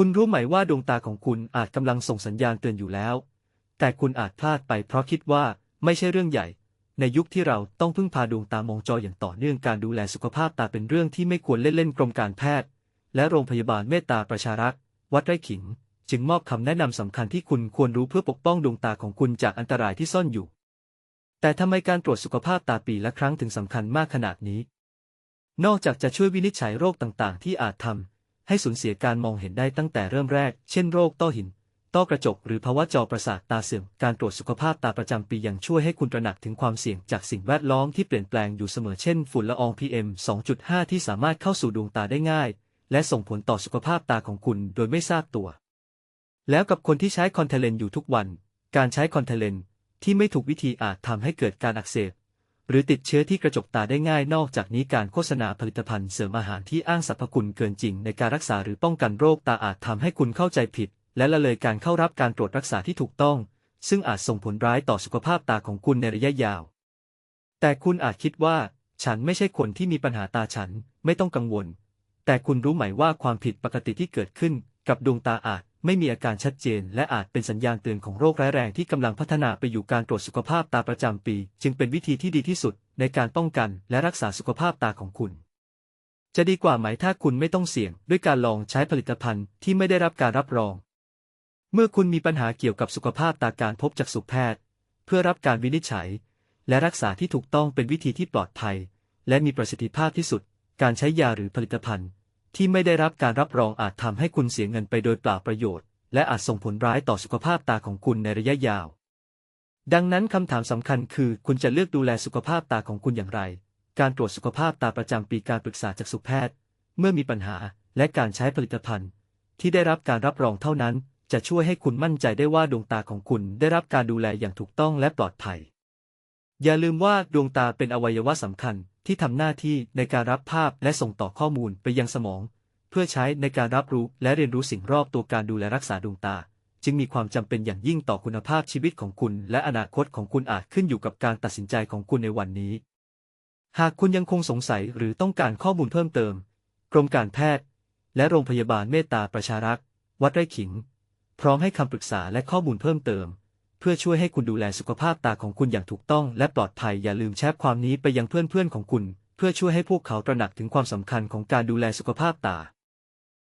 คุณรู้ไหมว่าดวงตาของคุณอาจกำลังส่งสัญญาณเตือนอยู่แล้ว แต่คุณอาจพลาดไปเพราะคิดว่าไม่ใช่เรื่องใหญ่ ในยุคที่เราต้องพึ่งพาดวงตามองจออย่างต่อเนื่องการดูแลสุขภาพตาเป็นเรื่องที่ไม่ควรเล่นๆกรมการแพทย์ และโรงพยาบาลเมตตาประชารักษ์วัดไร่ขิง จึงมอบคำแนะนำสำคัญที่คุณควรรู้เพื่อปกป้องดวงตาของคุณจากอันตรายที่ซ่อนอยู่ แต่ทำไมการตรวจสุขภาพตาปีละครั้งถึงสำคัญมากขนาดนี้ นอกจากจะช่วยวินิจฉัยโรคต่างๆ ที่อาจทำ ให้สูญเสียการมองเห็นได้ตั้งแต่เริ่มแรก เช่นโรคต้อหิน ต้อกระจก หรือภาวะจอประสาทตาเสื่อม การตรวจสุขภาพตาประจำปียังช่วยให้คุณตระหนักถึงความเสี่ยงจากสิ่งแวดล้อมที่เปลี่ยนแปลงอยู่เสมอ เช่น ฝุ่นละออง PM 2.5 ที่สามารถเข้าสู่ดวงตาได้ง่าย และส่งผลต่อสุขภาพตาของคุณโดยไม่ทราบตัว แล้วกับคนที่ใช้คอนแทคเลนส์อยู่ทุกวัน การใช้คอนแทคเลนส์ที่ไม่ถูกวิธีอาจทำให้เกิดการอักเสบ หรือติดเชื้อที่กระจกตาได้ง่ายนอกจากนี้การโฆษณาผลิตภัณฑ์เสริมอาหารที่อ้างสรรพคุณเกินจริงในการรักษาหรือป้องกันโรคตาอาจทำให้คุณเข้าใจผิด และละเลยการเข้ารับการตรวจรักษาที่ถูกต้อง ซึ่งอาจส่งผลร้ายต่อสุขภาพตาของคุณในระยะยาว แต่คุณอาจคิดว่า ฉันไม่ใช่คนที่มีปัญหาตาฉันไม่ต้องกังวล แต่คุณรู้ไหมว่าความผิดปกติที่เกิดขึ้นกับดวงตาอาจ ไม่มีอาการชัดเจน และอาจเป็นสัญญาณเตือนของโรคร้ายแรงที่กำลังพัฒนาไปอยู่การตรวจสุขภาพตาประจำปี จึงเป็นวิธีที่ดีที่สุดในการป้องกันและรักษาสุขภาพตาของคุณจะดีกว่าไหมถ้าคุณไม่ต้องเสี่ยง ด้วยการลองใช้ผลิตภัณฑ์ที่ไม่ได้รับการรับรอง เมื่อคุณมีปัญหาเกี่ยวกับสุขภาพตาการพบจักษุแพทย์ เพื่อรับการวินิจฉัย และรักษาที่ถูกต้องเป็นวิธีที่ปลอดภัย และมีประสิทธิภาพที่สุด การใช้ยาหรือผลิตภัณฑ์ ที่ไม่ได้รับการรับรองอาจทำให้คุณเสียเงินไปโดยเปล่าประโยชน์ และอาจส่งผลร้ายต่อสุขภาพตาของคุณในระยะยาว ดังนั้นคำถามสำคัญคือคุณจะเลือกดูแลสุขภาพตาของคุณอย่างไร การตรวจสุขภาพตาประจำปีการปรึกษาจากสุแพทย์ เมื่อมีปัญหาและการใช้ผลิตภัณฑ์ ที่ได้รับการรับรองเท่านั้น จะช่วยให้คุณมั่นใจได้ว่าดวงตาของคุณได้รับการดูแลอย่างถูกต้องและปลอดภัย อย่าลืมว่าดวงตาเป็นอวัยวะสำคัญที่ทำหน้าที่ในการรับภาพและส่งต่อข้อมูลไปยังสมอง เพื่อใช้ในการรับรู้และเรียนรู้สิ่งรอบตัวการดูแลรักษาดวงตา จึงมีความจำเป็นอย่างยิ่งต่อคุณภาพชีวิตของคุณ และอนาคตของคุณอาจขึ้นอยู่กับการตัดสินใจของคุณในวันนี้ หากคุณยังคงสงสัยหรือต้องการข้อมูลเพิ่มเติม กรมการแพทย์ และโรงพยาบาลเมตตาประชารักษ์วัดไร่ขิง พร้อมให้คำปรึกษาและข้อมูลเพิ่มเติม เพื่อช่วยให้คุณดูแลสุขภาพตาของคุณอย่างถูกต้องและปลอดภัยอย่าลืมแชร์ความนี้ไปยังเพื่อนๆของคุณ เพื่อช่วยให้พวกเขาตระหนักถึงความสำคัญของการดูแลสุขภาพตา